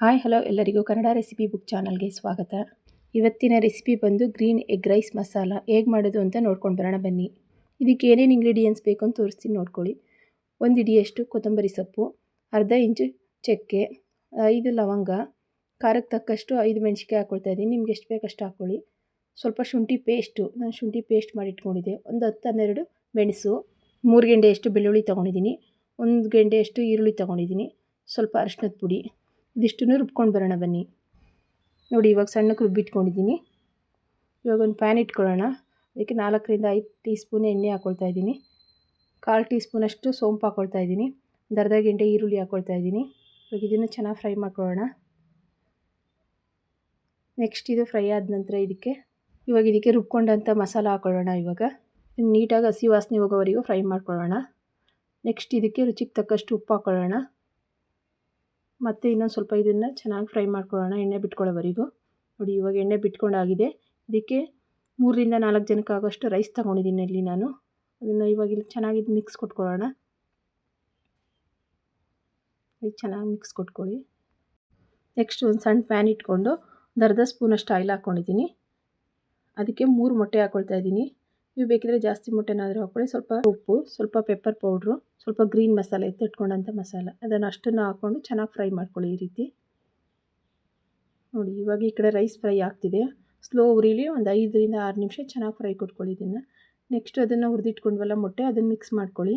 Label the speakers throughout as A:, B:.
A: Hi hello ಎಲ್ಲರಿಗೂ Kannada recipe book ಚಾನಲ್ಗೆ ಸ್ವಾಗತ. ಇವತ್ತಿನ ರೆಸಿಪಿ ಬಂದು ಗ್ರೀನ್ ಎಗ್ ರೈಸ್ ಮಸಾಲ, ಹೇಗೆ ಮಾಡೋದು ಅಂತ ನೋಡ್ಕೊಂಡು ಬರೋಣ ಬನ್ನಿ. ಇದಕ್ಕೆ ಏನೇನು ಇಂಗ್ರೀಡಿಯೆಂಟ್ಸ್ ಬೇಕು ಅಂತ ತೋರಿಸ್ತೀನಿ, ನೋಡ್ಕೊಳ್ಳಿ. ಒಂದು ಇಡಿಯಷ್ಟು ಕೊತ್ತಂಬರಿ ಸೊಪ್ಪು, ಅರ್ಧ ಇಂಚು ಚಕ್ಕೆ, ಐದು ಲವಂಗ ಖಾರಕ್ಕೆ ತಕ್ಕಷ್ಟು ಐದು ಮೆಣಸಿಕಾಯಿ ಹಾಕ್ಕೊಳ್ತಾ ಇದ್ದೀನಿ. ನಿಮ್ಗೆ ಎಷ್ಟು ಬೇಕಷ್ಟು ಹಾಕ್ಕೊಳ್ಳಿ ಸ್ವಲ್ಪ ಶುಂಠಿ ಪೇಸ್ಟು ನಾನು ಶುಂಠಿ ಪೇಸ್ಟ್ ಮಾಡಿ ಇಟ್ಕೊಂಡಿದ್ದೆ ಒಂದು ಹತ್ತು ಹನ್ನೆರಡು ಮೆಣಸು, ಮೂರು ಗೆಂಡೆಯಷ್ಟು ಬೆಳ್ಳುಳ್ಳಿ ತೊಗೊಂಡಿದ್ದೀನಿ. ಒಂದು ಗೆಂಡೆಯಷ್ಟು ಈರುಳ್ಳಿ ತೊಗೊಂಡಿದ್ದೀನಿ. ಸ್ವಲ್ಪ ಅರಿಶಿನದ ಪುಡಿ. ಇದಿಷ್ಟನ್ನು ರುಬ್ಕೊಂಡು ಬರೋಣ ಬನ್ನಿ. ನೋಡಿ, ಇವಾಗ ಸಣ್ಣಕ್ಕೆ ರುಬ್ಬಿಟ್ಕೊಂಡಿದ್ದೀನಿ. ಇವಾಗ ಒಂದು ಪ್ಯಾನ್ ಇಟ್ಕೊಳ್ಳೋಣ. ಅದಕ್ಕೆ ನಾಲ್ಕರಿಂದ ಐದು ಟೀ ಸ್ಪೂನ್ ಎಣ್ಣೆ ಹಾಕ್ಕೊಳ್ತಾ ಇದ್ದೀನಿ. ಕಾಲು ಟೀ ಸ್ಪೂನಷ್ಟು ಸೋಂಪು ಹಾಕ್ಕೊಳ್ತಾ ಇದ್ದೀನಿ. ಒಂದು ಅರ್ಧ ಗಂಟೆ ಈರುಳ್ಳಿ ಹಾಕ್ಕೊಳ್ತಾ ಇದ್ದೀನಿ. ಇವಾಗ ಇದನ್ನು ಚೆನ್ನಾಗಿ ಫ್ರೈ ಮಾಡ್ಕೊಳ್ಳೋಣ. ನೆಕ್ಸ್ಟ್ ಇದು ಫ್ರೈ ಆದ ನಂತರ ಇದಕ್ಕೆ, ಇವಾಗ ಇದಕ್ಕೆ ರುಬ್ಕೊಂಡಂಥ ಮಸಾಲ ಹಾಕ್ಕೊಳ್ಳೋಣ ಇವಾಗ. ನೀಟಾಗಿ ಹಸಿ ವಾಸನೆ ಹೋಗೋವರೆಗೂ ಫ್ರೈ ಮಾಡ್ಕೊಳ್ಳೋಣ. ನೆಕ್ಸ್ಟ್ ಇದಕ್ಕೆ ರುಚಿಗೆ ತಕ್ಕಷ್ಟು ಉಪ್ಪು ಹಾಕ್ಕೊಳ್ಳೋಣ ಮತ್ತು ಇನ್ನೊಂದು ಸ್ವಲ್ಪ ಇದನ್ನು ಚೆನ್ನಾಗಿ ಫ್ರೈ ಮಾಡ್ಕೊಳ್ಳೋಣ, ಎಣ್ಣೆ ಬಿಟ್ಕೊಳ್ಳೋವರೆಗೂ. ನೋಡಿ, ಇವಾಗ ಎಣ್ಣೆ ಬಿಟ್ಕೊಂಡಾಗಿದೆ. ಇದಕ್ಕೆ ಮೂರರಿಂದ ನಾಲ್ಕು ಜನಕ್ಕೆ ಆಗೋಷ್ಟು ರೈಸ್ ತೊಗೊಂಡಿದ್ದೀನಿ ಇಲ್ಲಿ ನಾನು. ಅದನ್ನು ಇವಾಗ ಇಲ್ಲಿ ಚೆನ್ನಾಗಿ ಮಿಕ್ಸ್ ಕೊಟ್ಕೊಳ್ಳೋಣ. ಇದು ಚೆನ್ನಾಗಿ ಮಿಕ್ಸ್ ಕೊಟ್ಕೊಳ್ಳಿ. ನೆಕ್ಸ್ಟ್ ಒಂದು ಸಣ್ಣ ಪ್ಯಾನ್ ಇಟ್ಕೊಂಡು ಒಂದು ಅರ್ಧ ಸ್ಪೂನಷ್ಟು ಆಯಿಲ್ ಹಾಕ್ಕೊಂಡಿದ್ದೀನಿ ಅದಕ್ಕೆ ಮೂರು ಮೊಟ್ಟೆ ಹಾಕ್ಕೊಳ್ತಾ ಇದ್ದೀನಿ. ನೀವು ಬೇಕಿದ್ರೆ ಜಾಸ್ತಿ ಮೊಟ್ಟೆನಾದರೂ ಹಾಕ್ಕೊಳ್ಳಿ. ಸ್ವಲ್ಪ ಉಪ್ಪು, ಸ್ವಲ್ಪ ಪೆಪ್ಪರ್ ಪೌಡ್ರು ಸ್ವಲ್ಪ ಗ್ರೀನ್ ಮಸಾಲೆ ಎತ್ತಿಟ್ಕೊಂಡಂಥ ಮಸಾಲ. ಅದನ್ನು ಅಷ್ಟನ್ನು ಹಾಕ್ಕೊಂಡು ಚೆನ್ನಾಗಿ ಫ್ರೈ ಮಾಡ್ಕೊಳ್ಳಿ ಈ ರೀತಿ. ನೋಡಿ, ಇವಾಗ ಈ ಕಡೆ ರೈಸ್ ಫ್ರೈ ಆಗ್ತಿದೆ. ಸ್ಲೋ ಉರಿಲಿ ಒಂದು ಐದರಿಂದ ಆರು ನಿಮಿಷ ಚೆನ್ನಾಗಿ ಫ್ರೈ ಕೊಟ್ಕೊಳ್ಳಿ ಇದನ್ನು. ನೆಕ್ಸ್ಟ್ ಅದನ್ನು ಹುರಿದಿಟ್ಕೊಂಡ್ವಲ್ಲ ಮೊಟ್ಟೆ, ಅದನ್ನು ಮಿಕ್ಸ್ ಮಾಡ್ಕೊಳ್ಳಿ.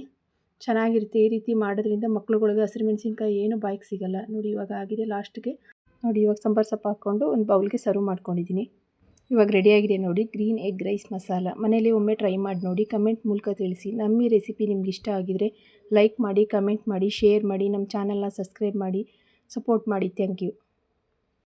A: ಚೆನ್ನಾಗಿರುತ್ತೆ ಈ ರೀತಿ ಮಾಡೋದ್ರಿಂದ ಮಕ್ಳುಗಳಿಗೆ ಹಸಿರು ಮೆಣಸಿನ್ಕಾಯಿ ಏನು ಬಾಯಿಗೆ ಸಿಗಲ್ಲ. ನೋಡಿ, ಇವಾಗ ಆಗಿದೆ ಲಾಸ್ಟ್ಗೆ ನೋಡಿ, ಇವಾಗ ಸಾಂಬಾರು ಸೊಪ್ಪು ಹಾಕ್ಕೊಂಡು ಒಂದು ಬೌಲ್ಗೆ ಸರ್ವ್ ಮಾಡ್ಕೊಂಡಿದ್ದೀನಿ. ಇವಾಗ ರೆಡಿಯಾಗಿದೆ ನೋಡಿ ಗ್ರೀನ್ ಎಗ್ ರೈಸ್ ಮಸಾಲ. ಮನೇಲಿ ಒಮ್ಮೆ ಟ್ರೈ ಮಾಡಿ ನೋಡಿ ಕಮೆಂಟ್ ಮೂಲಕ ತಿಳಿಸಿ. ನಮ್ಮ ಈ ರೆಸಿಪಿ ನಿಮ್ಗೆ ಇಷ್ಟ ಆಗಿದರೆ ಲೈಕ್ ಮಾಡಿ ಕಮೆಂಟ್ ಮಾಡಿ ಶೇರ್ ಮಾಡಿ, ನಮ್ಮ ಚಾನಲ್ನ ಸಬ್ಸ್ಕ್ರೈಬ್ ಮಾಡಿ ಸಪೋರ್ಟ್ ಮಾಡಿ. Thank you